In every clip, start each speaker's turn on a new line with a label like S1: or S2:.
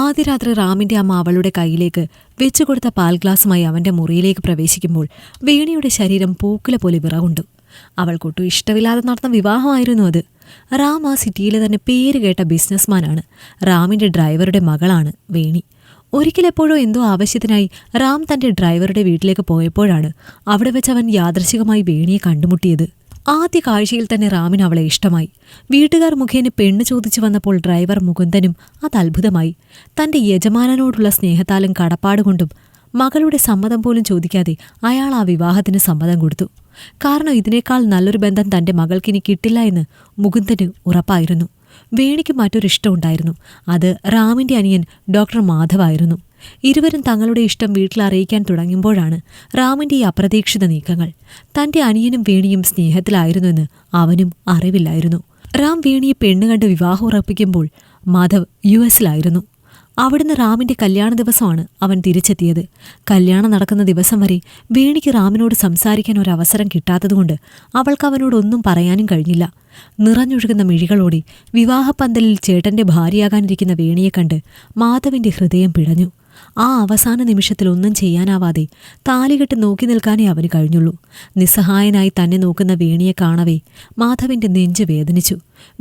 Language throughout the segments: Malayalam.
S1: ആദ്യ രാത്രി റാമിന്റെ അമ്മ അവളുടെ കയ്യിലേക്ക് വെച്ചുകൊടുത്ത പാൽ ഗ്ലാസുമായി അവന്റെ മുറിയിലേക്ക് പ്രവേശിക്കുമ്പോൾ വേണിയുടെ ശരീരം പൂക്കുല പോലെ വിറകൊണ്ടു അവൾക്കൊട്ടും ഇഷ്ടമില്ലാതെ നടന്ന വിവാഹമായിരുന്നു അത് റാം ആ സിറ്റിയിലെ തന്നെ പേര് കേട്ട ബിസിനസ്മാനാണ് റാമിന്റെ ഡ്രൈവറുടെ മകളാണ് വേണി ഒരിക്കലെപ്പോഴോ എന്തോ ആവശ്യത്തിനായി റാം തന്റെ ഡ്രൈവറുടെ വീട്ടിലേക്ക് പോയപ്പോഴാണ് അവിടെ വെച്ച് അവൻ യാദൃശികമായി വേണിയെ കണ്ടുമുട്ടിയത് ആദ്യ കാഴ്ചയിൽ തന്നെ റാമിന് അവളെ ഇഷ്ടമായി വീട്ടുകാർ മുഖേന പെണ്ണ് ചോദിച്ചു വന്നപ്പോൾ ഡ്രൈവർ മുകുന്ദനും അത് അത്ഭുതമായി തന്റെ യജമാനനോടുള്ള സ്നേഹത്താലും കടപ്പാടുകൊണ്ടും മകളുടെ സമ്മതം പോലും ചോദിക്കാതെ അയാൾ ആ വിവാഹത്തിന് സമ്മതം കൊടുത്തു കാരണം ഇതിനേക്കാൾ നല്ലൊരു ബന്ധം തന്റെ മകൾക്കിനി കിട്ടില്ല എന്ന് മുകുന്ദന് ഉറപ്പായിരുന്നു വേണിക്ക് മറ്റൊരിഷ്ടമുണ്ടായിരുന്നു അത് റാമിന്റെ അനിയൻ ഡോക്ടർ മാധവായിരുന്നു ഇരുവരും തങ്ങളുടെ ഇഷ്ടം വീട്ടിൽ അറിയിക്കാൻ തുടങ്ങുമ്പോഴാണ് റാമിന്റെ ഈ അപ്രതീക്ഷിത നീക്കങ്ങൾ തന്റെ അനിയനും വേണിയും സ്നേഹത്തിലായിരുന്നുവെന്ന് അവനും അറിവില്ലായിരുന്നു റാം വേണിയെ പെണ്ണ് കണ്ട് വിവാഹം ഉറപ്പിക്കുമ്പോൾ മാധവ് യു എസിലായിരുന്നു അവിടുന്ന് റാമിന്റെ കല്യാണ ദിവസമാണ് അവൻ തിരിച്ചെത്തിയത് കല്യാണം നടക്കുന്ന ദിവസം വരെ വേണിക്ക് റാമിനോട് സംസാരിക്കാൻ ഒരു അവസരം കിട്ടാത്തതുകൊണ്ട് അവൾക്ക് അവനോടൊന്നും പറയാനും കഴിഞ്ഞില്ല നിറഞ്ഞൊഴുകുന്ന മിഴികളോടെ വിവാഹപ്പന്തലിൽ ചേട്ടന്റെ ഭാര്യയാകാനിരിക്കുന്ന വേണിയെ കണ്ട് മാധവിന്റെ ഹൃദയം പിടഞ്ഞു ആ അവസാന നിമിഷത്തിൽ ഒന്നും ചെയ്യാനാവാതെ താലികെട്ട് നോക്കി നിൽക്കാനേ അവന് കഴിഞ്ഞുള്ളൂ നിസ്സഹായനായി തന്നെ നോക്കുന്ന വേണിയെ കാണവേ മാധവന്റെ നെഞ്ച് വേദനിച്ചു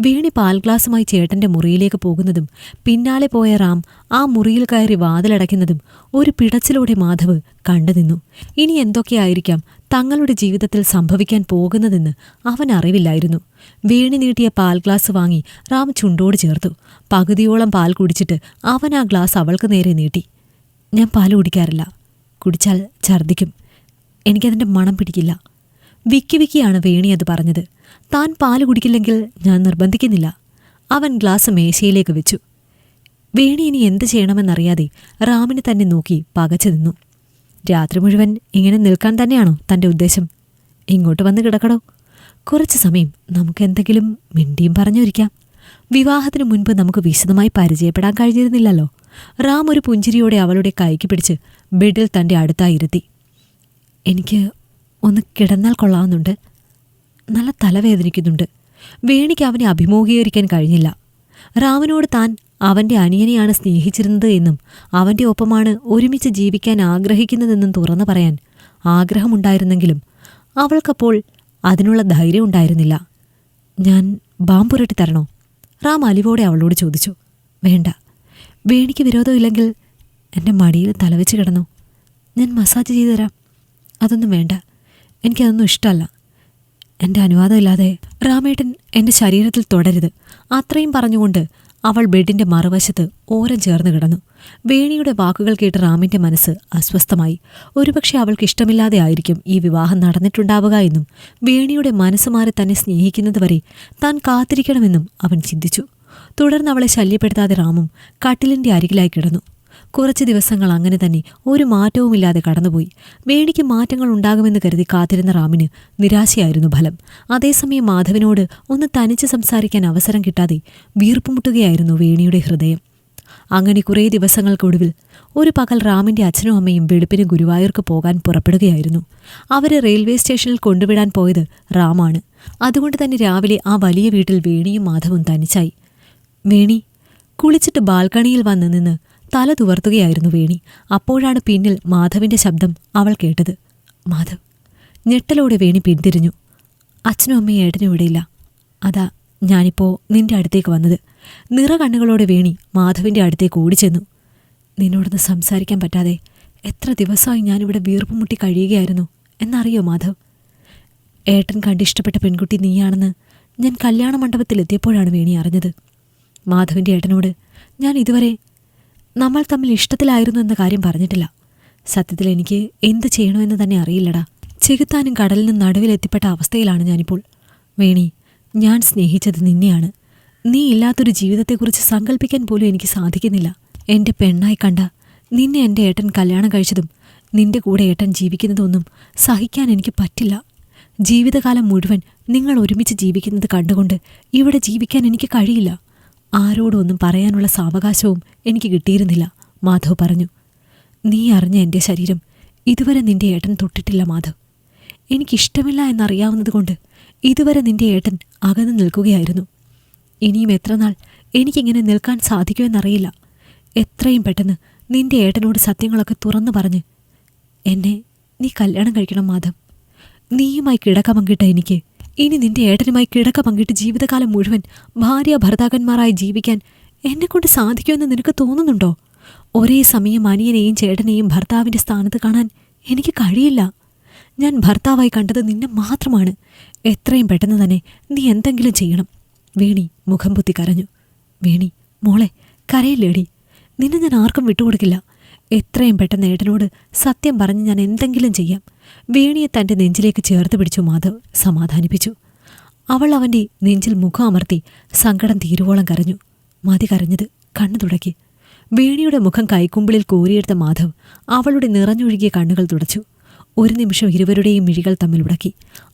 S1: വേണി പാൽഗ്ലാസുമായി ചേട്ടന്റെ മുറിയിലേക്ക് പോകുന്നതും പിന്നാലെ പോയ റാം ആ മുറിയിൽ കയറി വാതിലടയ്ക്കുന്നതും ഒരു പിടച്ചിലൂടെ മാധവ് കണ്ടുനിന്നു ഇനി എന്തൊക്കെയായിരിക്കാം തങ്ങളുടെ ജീവിതത്തിൽ സംഭവിക്കാൻ പോകുന്നതെന്ന് അവൻ അറിവില്ലായിരുന്നു വീണി നീട്ടിയ പാൽ ഗ്ലാസ് വാങ്ങി റാം ചുണ്ടോട് ചേർത്തു പകുതിയോളം പാൽ കുടിച്ചിട്ട് അവൻ ആ ഗ്ലാസ് അവൾക്ക് നേരെ നീട്ടി ഞാൻ പാല് കുടിക്കാറില്ല
S2: കുടിച്ചാൽ ഛർദിക്കും
S1: എനിക്കതിൻ്റെ മണം പിടിക്കില്ല
S2: വിക്കി വിക്കിയാണ് വേണി അത് പറഞ്ഞത്
S1: താൻ പാല് കുടിക്കില്ലെങ്കിൽ ഞാൻ നിർബന്ധിക്കുന്നില്ല
S2: അവൻ ഗ്ലാസ് മേശയിലേക്ക് വെച്ചു വേണി ഇനി എന്ത് ചെയ്യണമെന്നറിയാതെ റാമിനെ തന്നെ നോക്കി പകച്ചു നിന്നു
S1: രാത്രി മുഴുവൻ ഇങ്ങനെ നിൽക്കാൻ തന്നെയാണോ തൻ്റെ ഉദ്ദേശം ഇങ്ങോട്ട് വന്ന് കിടക്കണോ
S2: കുറച്ച് സമയം നമുക്ക് എന്തെങ്കിലും മിണ്ടിയും പറഞ്ഞു വിവാഹത്തിന് മുൻപ് നമുക്ക് വിശദമായി പരിചയപ്പെടാൻ കഴിഞ്ഞിരുന്നില്ലല്ലോ റാം ഒരു പുഞ്ചിരിയോടെ അവളുടെ കൈക്ക് പിടിച്ച് ബെഡിൽ തൻ്റെ അടുത്തായി
S1: എനിക്ക് ഒന്ന് കിടന്നാൽ കൊള്ളാവുന്നുണ്ട് നല്ല തലവേദനിക്കുന്നുണ്ട്
S2: വേണിക്ക് അവനെ അഭിമുഖീകരിക്കാൻ കഴിഞ്ഞില്ല റാമിനോട് താൻ അവൻ്റെ അനിയനെയാണ് സ്നേഹിച്ചിരുന്നത് എന്നും അവൻ്റെ ഒപ്പമാണ് ഒരുമിച്ച് ജീവിക്കാൻ ആഗ്രഹിക്കുന്നതെന്നും തുറന്നു പറയാൻ ആഗ്രഹമുണ്ടായിരുന്നെങ്കിലും അവൾക്കപ്പോൾ അതിനുള്ള ധൈര്യം ഉണ്ടായിരുന്നില്ല
S1: ഞാൻ ബാമ്പുരട്ടി തരണോ
S2: റാം അലിവോടെ അവളോട് ചോദിച്ചു
S1: വേണ്ട വേണിക്ക് വിരോധമില്ലെങ്കിൽ എൻ്റെ മടിയിൽ തലവെച്ച് കിടന്നു ഞാൻ മസാജ് ചെയ്തു തരാം അതൊന്നും വേണ്ട എനിക്കതൊന്നും ഇഷ്ടമല്ല
S2: എൻ്റെ അനുവാദമില്ലാതെ രാമേട്ടൻ എൻ്റെ ശരീരത്തിൽ തുടരുത് അത്രയും പറഞ്ഞുകൊണ്ട് അവൾ ബെഡിൻ്റെ മറുവശത്ത് ഓരം ചേർന്ന് കിടന്നു വേണിയുടെ വാക്കുകൾ കേട്ട് റാമിൻ്റെ മനസ്സ് അസ്വസ്ഥമായി ഒരുപക്ഷെ അവൾക്ക് ഇഷ്ടമില്ലാതെ ആയിരിക്കും ഈ വിവാഹം നടന്നിട്ടുണ്ടാവുക എന്നും വേണിയുടെ മനസ്സ് തന്നെ സ്നേഹിക്കുന്നതുവരെ താൻ കാത്തിരിക്കണമെന്നും അവൻ ചിന്തിച്ചു തുടർന്ന് അവളെ ശല്യപ്പെടുത്താതെ റാമും കട്ടിലിൻ്റെ അരികിലായി കിടന്നു കുറച്ച് ദിവസങ്ങൾ അങ്ങനെ തന്നെ ഒരു മാറ്റവുമില്ലാതെ കടന്നുപോയി വേണിക്ക് മാറ്റങ്ങൾ ഉണ്ടാകുമെന്ന് കരുതി കാത്തിരുന്ന റാമിന് നിരാശയായിരുന്നു ഫലം അതേസമയം മാധവനോട് ഒന്ന് തനിച്ച് സംസാരിക്കാൻ അവസരം കിട്ടാതെ വീർപ്പുമുട്ടുകയായിരുന്നു വേണിയുടെ ഹൃദയം അങ്ങനെ കുറേ ദിവസങ്ങൾക്കൊടുവിൽ ഒരു പകൽ റാമിൻ്റെ അച്ഛനും അമ്മയും വെളുപ്പിന് ഗുരുവായൂർക്ക് പോകാൻ പുറപ്പെടുകയായിരുന്നു അവരെ റെയിൽവേ സ്റ്റേഷനിൽ കൊണ്ടുവിടാൻ പോയത് റാമാണ് അതുകൊണ്ട് തന്നെ രാവിലെ ആ വലിയ വീട്ടിൽ വേണിയും മാധവും തനിച്ചായി
S1: വേണി കുളിച്ചിട്ട് ബാൽക്കണിയിൽ വന്ന് നിന്ന് തല തുവർത്തുകയായിരുന്നു വേണി അപ്പോഴാണ് പിന്നിൽ മാധവിന്റെ ശബ്ദം അവൾ കേട്ടത് മാധവ് ഞെട്ടലോടെ വേണി പിന്തിരിഞ്ഞു അച്ഛനും അമ്മയും ഏട്ടനും ഇവിടെയില്ല അതാ ഞാനിപ്പോ നിന്റെ അടുത്തേക്ക് വന്നത് നിറ കണ്ണുകളോടെ വേണി മാധവിന്റെ അടുത്തേക്ക് ഓടിച്ചെന്നു നിന്നോടൊന്ന് സംസാരിക്കാൻ പറ്റാതെ എത്ര ദിവസമായി ഞാനിവിടെ വീർപ്പ് മുട്ടി കഴിയുകയായിരുന്നു എന്നറിയോ മാധവ് ഏട്ടൻ കണ്ടിഷ്ടപ്പെട്ട പെൺകുട്ടി നീയാണെന്ന് ഞാൻ കല്യാണ മണ്ഡപത്തിലെത്തിയപ്പോഴാണ് വേണി അറിഞ്ഞത് മാധവിന്റെ ഏട്ടനോട് ഞാൻ ഇതുവരെ നമ്മൾ തമ്മിൽ ഇഷ്ടത്തിലായിരുന്നു എന്ന കാര്യം പറഞ്ഞിട്ടില്ല സത്യത്തിൽ എനിക്ക് എന്ത് ചെയ്യണമെന്ന് തന്നെ അറിയില്ലടാ ചെകുത്താനും കടലിനും നടുവിലെത്തിപ്പെട്ട അവസ്ഥയിലാണ് ഞാനിപ്പോൾ വേണി ഞാൻ സ്നേഹിച്ചത് നിന്നെയാണ് നീ ഇല്ലാത്തൊരു ജീവിതത്തെക്കുറിച്ച് സങ്കല്പിക്കാൻ പോലും എനിക്ക് സാധിക്കുന്നില്ല എൻ്റെ പെണ്ണായി കണ്ട നിന്നെ എൻ്റെ ഏട്ടൻ കല്യാണം കഴിച്ചതും നിന്റെ കൂടെ ഏട്ടൻ ജീവിക്കുന്നതൊന്നും സഹിക്കാൻ എനിക്ക് പറ്റില്ല ജീവിതകാലം മുഴുവൻ നിങ്ങൾ ഒരുമിച്ച് ജീവിക്കുന്നത് കണ്ടുകൊണ്ട് ഇവിടെ ജീവിക്കാൻ എനിക്ക് കഴിയില്ല ആരോടും ഒന്നും പറയാനുള്ള സാവകാശവും എനിക്ക് കിട്ടിയിരുന്നില്ല മാധവ് പറഞ്ഞു നീ അറിഞ്ഞ എൻ്റെ ശരീരം ഇതുവരെ നിന്റെ ഏട്ടൻ തൊട്ടിട്ടില്ല മാധവ് എനിക്കിഷ്ടമില്ല എന്നറിയാവുന്നതുകൊണ്ട് ഇതുവരെ നിന്റെ ഏട്ടൻ അകന്നു നിൽക്കുകയായിരുന്നു ഇനിയും എത്രനാൾ എനിക്കിങ്ങനെ നിൽക്കാൻ സാധിക്കുമെന്നറിയില്ല എത്രയും പെട്ടെന്ന് നിന്റെ ഏട്ടനോട് സത്യങ്ങളൊക്കെ തുറന്നു പറഞ്ഞ് എന്നെ നീ കല്യാണം കഴിക്കണം മാധവ് നീയുമായി കിടക്ക പങ്കിട്ട എനിക്ക് ഇനി നിന്റെ ഏട്ടനുമായി കിടക്ക പങ്കിട്ട് ജീവിതകാലം മുഴുവൻ ഭാര്യ ഭർത്താക്കന്മാരായി ജീവിക്കാൻ എന്നെക്കൊണ്ട് സാധിക്കുമെന്ന് നിനക്ക് തോന്നുന്നുണ്ടോ ഒരേ സമയം അനിയനെയും ചേട്ടനെയും ഭർത്താവിന്റെ സ്ഥാനത്ത് കാണാൻ എനിക്ക് കഴിയില്ല ഞാൻ ഭർത്താവായി കണ്ടത് നിന്നെ മാത്രമാണ് എത്രയും പെട്ടെന്ന് തന്നെ നീ എന്തെങ്കിലും ചെയ്യണം വേണി മുഖം പുത്തി കരഞ്ഞു വേണി മോളെ കരയില്ലേടി നിന്നെ ഞാൻ ആർക്കും വിട്ടുകൊടുക്കില്ല എത്രയും പെട്ടെന്ന് ഏട്ടനോട് സത്യം പറഞ്ഞ് ഞാൻ എന്തെങ്കിലും ചെയ്യാം വീണിയെ തൻ്റെ നെഞ്ചിലേക്ക് ചേർത്ത് പിടിച്ചു മാധവ് സമാധാനിപ്പിച്ചു അവൾ അവൻ്റെ നെഞ്ചിൽ മുഖം അമർത്തി സങ്കടം തീരുവോളം കരഞ്ഞു മതി കരഞ്ഞത് കണ്ണു തുടക്കി വീണിയുടെ മുഖം കൈക്കുമ്പിളിൽ കോരിയെടുത്ത മാധവ് അവളുടെ നിറഞ്ഞൊഴുകിയ കണ്ണുകൾ തുടച്ചു ഒരു നിമിഷം ഇരുവരുടെയും മിഴികൾ തമ്മിൽ ഉടക്കി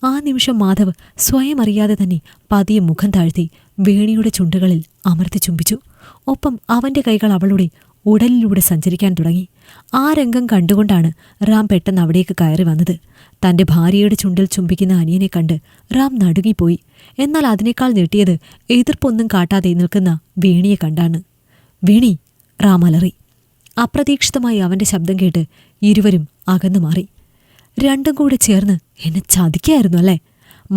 S1: ആ നിമിഷം മാധവ് സ്വയം അറിയാതെ തന്നെ പതിയെ മുഖം താഴ്ത്തി വേണിയുടെ ചുണ്ടുകളിൽ അമർത്തി ചുംബിച്ചു ഒപ്പം അവൻ്റെ കൈകൾ അവളുടെ ഉടലിലൂടെ സഞ്ചരിക്കാൻ തുടങ്ങി ആ രംഗം കണ്ടുകൊണ്ടാണ് റാം പെട്ടെന്ന് അവിടേക്ക് കയറി വന്നത് തന്റെ ഭാര്യയുടെ ചുണ്ടിൽ ചുംബിക്കുന്ന അനിയനെ കണ്ട് റാം നടുങ്ങിപ്പോയി എന്നാൽ അതിനേക്കാൾ നീട്ടിയത് എതിർപ്പൊന്നും കാട്ടാതെ നിൽക്കുന്ന വീണിയെ കണ്ടാണ് വീണി റാം അലറി അപ്രതീക്ഷിതമായി അവന്റെ ശബ്ദം കേട്ട് ഇരുവരും അകന്നു മാറി രണ്ടും കൂടെ ചേർന്ന് എന്നെ ചതിക്കായിരുന്നു അല്ലേ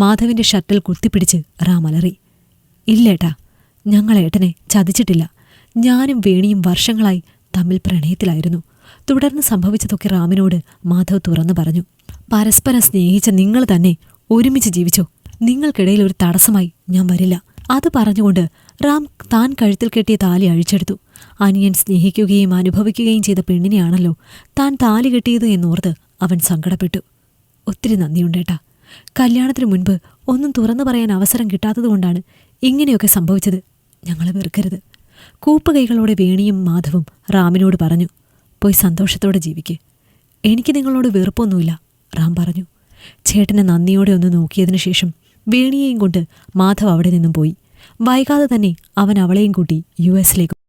S1: മാധവിന്റെ ഷട്ടിൽ കുത്തിപ്പിടിച്ച് റാം അലറി ഇല്ലേട്ടാ ഞങ്ങൾ ഏട്ടനെ ചതിച്ചിട്ടില്ല ഞാനും വേണിയും വർഷങ്ങളായി തമ്മിൽ പ്രണയത്തിലായിരുന്നു തുടർന്ന് സംഭവിച്ചതൊക്കെ റാമിനോട് മാധവ് തുറന്നു പറഞ്ഞു പരസ്പരം സ്നേഹിച്ച നിങ്ങൾ തന്നെ ഒരുമിച്ച് ജീവിച്ചോ നിങ്ങൾക്കിടയിൽ ഒരു തടസ്സമായി ഞാൻ വരില്ല അത് പറഞ്ഞുകൊണ്ട് റാം താൻ കഴുത്തിൽ കെട്ടിയ താലി അഴിച്ചെടുത്തു അനിയൻ സ്നേഹിക്കുകയും അനുഭവിക്കുകയും ചെയ്ത പെണ്ണിനെയാണല്ലോ താൻ താലി കെട്ടിയത് എന്നോർത്ത് അവൻ സങ്കടപ്പെട്ടു ഒത്തിരി നന്ദിയുണ്ടേട്ടാ കല്യാണത്തിന് മുൻപ് ഒന്നും തുറന്നു പറയാൻ അവസരം കിട്ടാത്തതുകൊണ്ടാണ് ഇങ്ങനെയൊക്കെ സംഭവിച്ചത് ഞങ്ങളെ വെറുക്കരുത് കൂപ്പുകൈകളോടെ വേണിയും മാധവും റാമിനോട് പറഞ്ഞു പോയി സന്തോഷത്തോടെ ജീവിക്കേ എനിക്ക് നിങ്ങളോട് വെറുപ്പൊന്നുമില്ല റാം പറഞ്ഞു ചേട്ടനെ നന്ദിയോടെ ഒന്ന് നോക്കിയതിനു ശേഷം വേണിയെയും കൊണ്ട് മാധവ് അവിടെ നിന്നും പോയി വൈകാതെ തന്നെ അവൻ അവളെയും കൂട്ടി യു എസിലേക്ക്